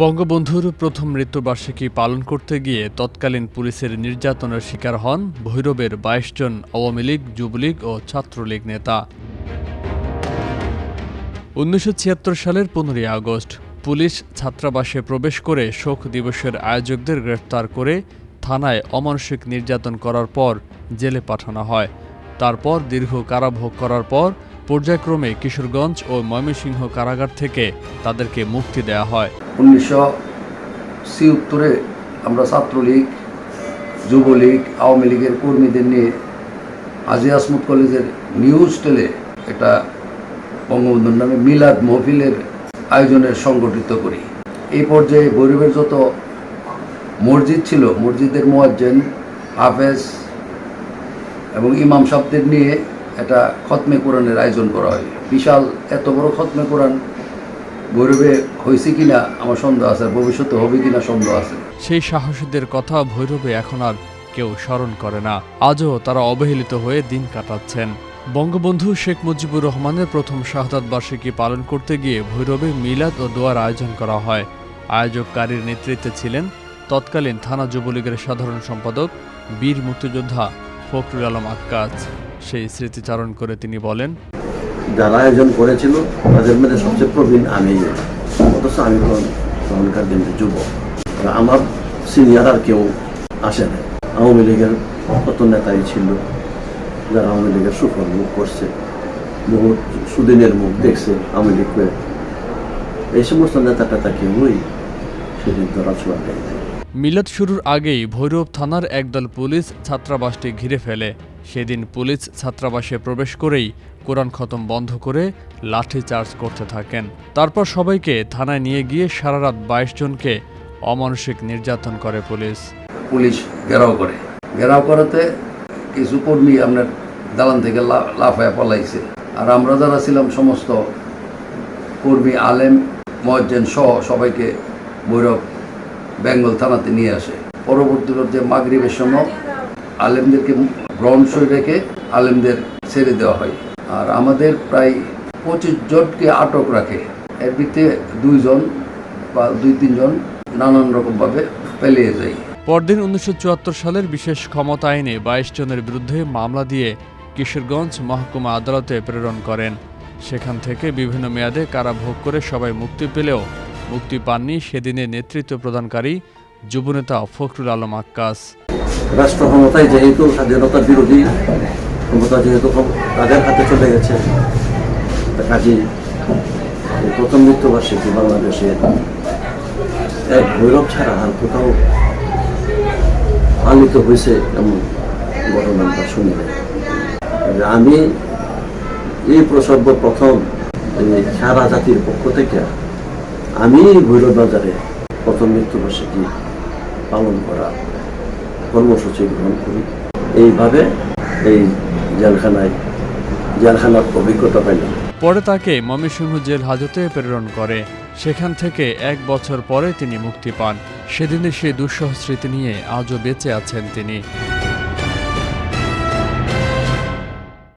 বঙ্গবন্ধুর প্রথম মৃত্যুবার্ষিকী পালন করতে গিয়ে তৎকালীন পুলিশের নির্যাতনের শিকার হন ভৈরবের বাইশ জন আওয়ামী লীগ, যুবলীগ ও ছাত্রলীগ নেতা। উনিশশো ছিয়াত্তর সালের পনেরোই আগস্ট পুলিশ ছাত্রাবাসে প্রবেশ করে শোক দিবসের আয়োজকদের গ্রেফতার করে থানায় অমানসিক নির্যাতন করার পর জেলে পাঠানো হয়। তারপর দীর্ঘ কারাভোগ করার পর পর্যায়ক্রমে কিশোরগঞ্জ ও ময়মনসিংহ কারাগার থেকে তাদেরকে মুক্তি দেওয়া হয়। উনিশশো ছিয়াত্তরে আমরা ছাত্রলীগ, যুবলীগ, আওয়ামী লীগের কর্মীদের নিয়ে আজি আসমুদ কলেজের নিউজ টেলে একটা বঙ্গবন্ধুর নামে মিলাদ মহফিলের আয়োজনের সংগঠিত করি। এই পর্যায়ে গরিবের যত মসজিদ ছিল, মসজিদের মোয়াজ্জেন, হাফেজ এবং ইমাম সাহেবদের নিয়ে একটা খতমে কোরআনের আয়োজন করা হয়। বিশাল, এত বড় খতমে কোরআন গৌরবে হয়েছে কিনা আমার সন্দেহ আছে ভবিষ্যতে হবে কিনা সন্দেহ আছে। সেই সাহসীদের কথা ভৈরবে এখন আর কেউ স্মরণ করে না। আজও তারা অবহেলিত হয়ে দিন কাটাচ্ছেন। বঙ্গবন্ধু শেখ মুজিবুর রহমানের প্রথম শাহাদাত বার্ষিকী পালন করতে গিয়ে ভৈরবে মিলাদ ও দোয়ার আয়োজন করা হয়। আয়োজককারীর নেতৃত্বে ছিলেন তৎকালীন থানা যুবলীগের সাধারণ সম্পাদক বীর মুক্তিযোদ্ধা ফখরুল আলম আক্কাজ। সেই স্মৃতিচারণ করে তিনি বলেন যারা আয়োজন করেছিল তাদের মধ্যে সবচেয়ে প্রবীণ আমি। অথচ আমি তখন তখনকার দিনে যুবক। আর আমার সিনিয়র আর কেউ আসে না আওয়ামী লীগের কত নেতাই ছিল যারা আওয়ামী লীগের সুফল মুখ করছে বহু সুদিনের মুখ দেখছে আওয়ামী লীগ করে এই সমস্ত নেতা টেতা কেউই সেদিন তো রাজুয়া দেয় মিলাদ শুরুর আগেই ভৈরব থানার একদল পুলিশ ছাত্রাবাসটি ঘিরে ফেলে। সেদিন পুলিশ ছাত্রাবাসে প্রবেশ করেই কোরআন খতম বন্ধ করে লাঠি চার্জ করতে থাকেন। তারপর সবাইকে থানায় নিয়ে গিয়ে সারা রাত বাইশ জনকে অমানসিক নির্যাতন করে পুলিশ। পুলিশ ঘেরাও করে। ঘেরাও করাতে কিছু কর্মী আপনার দালান থেকে লাফায়া পলাইছে। আর আমরা যারা ছিলাম সমস্ত কর্মী, আলেম মজ্জেন সহ সবাইকে ভৈরব বেঙ্গল থানাতে নিয়ে আসে। পরবর্তী যে মাগরিবের সময় আলেমদেরকে গ্রহণ সই রেখে আলেমদের ছেড়ে দেওয়া হয়। আর আমাদের প্রায় পঁচিশ জনকে আটক রাখে। এর ভিতরে দুইজন বা দুই, তিনজন নানান রকমভাবে পেলিয়ে যায়। পরদিন উনিশশো চুয়াত্তর সালের বিশেষ ক্ষমতা আইনে বাইশ জনের বিরুদ্ধে মামলা দিয়ে কিশোরগঞ্জ মহকুমা আদালতে প্রেরণ করেন। সেখান থেকে বিভিন্ন মেয়াদে কারাভোগ করে সবাই মুক্তি পেলেও মুক্তি পাননি সেদিনে নেতৃত্ব প্রদানকারী যুবনেতা ফখরুল আলম আক্কাস। রাষ্ট্র ক্ষমতায় যেহেতু স্বাধীনতা বিরোধী ক্ষমতা যেহেতু তাদের হাতে চলে গেছে কাজী প্রথম মৃত্যুবার্ষিকী বাংলাদেশে এক ভৈরব ছাড়া আর কোথাও পালিত হয়েছে এমন ঘটনা আমরা শুনি আমি এই প্রসব্য প্রথম সারা জাতির পক্ষ থেকে আমি ভৈরব বাজারে প্রথম মৃত্যুবার্ষিকী পালন করা কর্মসূচি গ্রহণ করি। এইভাবে এই জেলখানায়, জেলখানার অভিজ্ঞতা পাইলাম। পরে তাকে মমিসিংহ জেল হাজতে প্রেরণ করে। সেখান থেকে এক বছর পরে তিনি মুক্তি পান। সেদিনে সেই দুঃসহ স্মৃতি নিয়ে আজও বেঁচে আছেন তিনি।